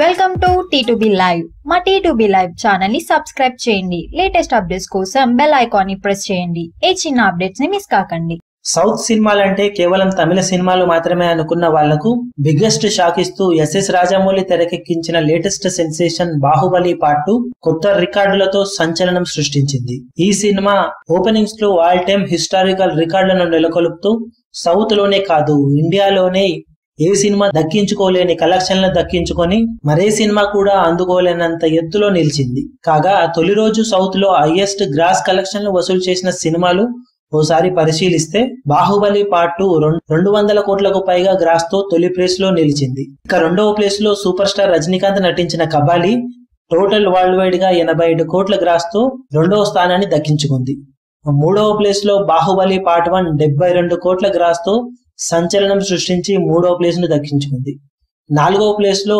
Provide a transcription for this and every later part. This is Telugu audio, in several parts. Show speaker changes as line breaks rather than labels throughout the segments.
వెల్కమ్ టు టీ లైవ్ మా టీ లైవ్ ఛానల్ని సబ్స్క్రైబ్ చేయండి. లేటెస్ట్ అప్డేట్స్ కోసం బెల్ ఐకాన్ని ప్రెస్ చేయండి. ఏ చిన్న అప్డేట్స్ని మిస్ కాకండి.
సౌత్ సినిమాలు అంటే కేవలం తమిళ సినిమాలు మాత్రమే అనుకున్న వాళ్ళకు బిగ్గెస్ట్ షాక్ ఇస్తూ ఎస్ఎస్ రాజమౌళి తెరకెక్కించిన latest sensation Baahubali part two కొత్త రికార్డులతో సంచలనం సృష్టించింది. ఈ సినిమా ఓపెనింగ్స్లో ఆల్ టైమ్ హిస్టారికల్ రికార్డులను నెలకొల్పుతూ సౌత్లోనే కాదు ఇండియాలోనే ఏ సినిమా దక్కించుకోలేని కలెక్షన్లు దక్కించుకొని మరే సినిమా కూడా అందుకోలేనంత ఎత్తులో నిలిచింది. కాగా తొలి రోజు సౌత్లో హైయెస్ట్ గ్రాస్ కలెక్షన్లు వసూలు చేసిన సినిమాలు ఓసారి పరిశీలిస్తే బాహుబలి పార్ట్ టూ రెండు వందల కోట్లకు పైగా గ్రాస్తో తొలి ప్లేస్లో నిలిచింది. ఇక రెండవ ప్లేస్లో సూపర్ స్టార్ రజనీకాంత్ నటించిన కబాలి టోటల్ వరల్డ్ వైడ్గా ఎనభై ఐదు కోట్ల గ్రాస్తో రెండవ స్థానాన్ని దక్కించుకుంది. మూడవ ప్లేస్లో బాహుబలి పార్ట్ వన్ డెబ్బై రెండు కోట్ల గ్రాస్తో సంచలనం సృష్టించి మూడో ప్లేస్ను దక్కించుకుంది. నాలుగవ ప్లేస్లో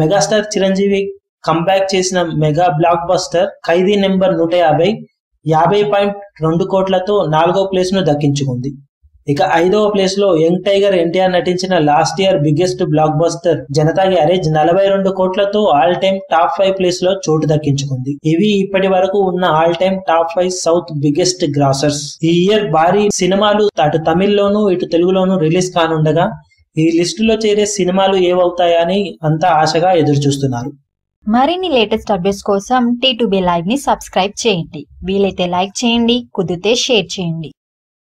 మెగాస్టార్ చిరంజీవి కంబ్యాక్ చేసిన mega blockbuster Khaidi number నూట యాభై యాభై పాయింట్ రెండు కోట్లతో నాలుగో ప్లేస్ను దక్కించుకుంది. ఇక ఐదవ ప్లేస్లో యంగ్ టైగర్ ఎన్టీఆర్ నటించిన last year biggest blockbuster Janatha garage నలభై రెండు కోట్లతో ఆల్ టైమ్ టాప్ ఫైవ్ ప్లేస్లో చోటు దక్కించుకుంది. ఇవి ఇప్పటి వరకు ఉన్న all time top five south biggest grossers. ఈ ఇయర్ భారీ సినిమాలు అటు తమిళ్ళోను ఇటు తెలుగులోనూ రిలీజ్ కానుండగా ఈ లిస్టులో చేరే సినిమాలు ఏవవుతాయని అంతా ఆశగా ఎదురు చూస్తున్నారు
మరిన్ని లేటెస్ట్ అప్డేట్స్ కోసం టీ లైవ్ని సబ్స్క్రైబ్ చేయండి. వీలైతే లైక్ చేయండి కుదిరితే షేర్ చేయండి.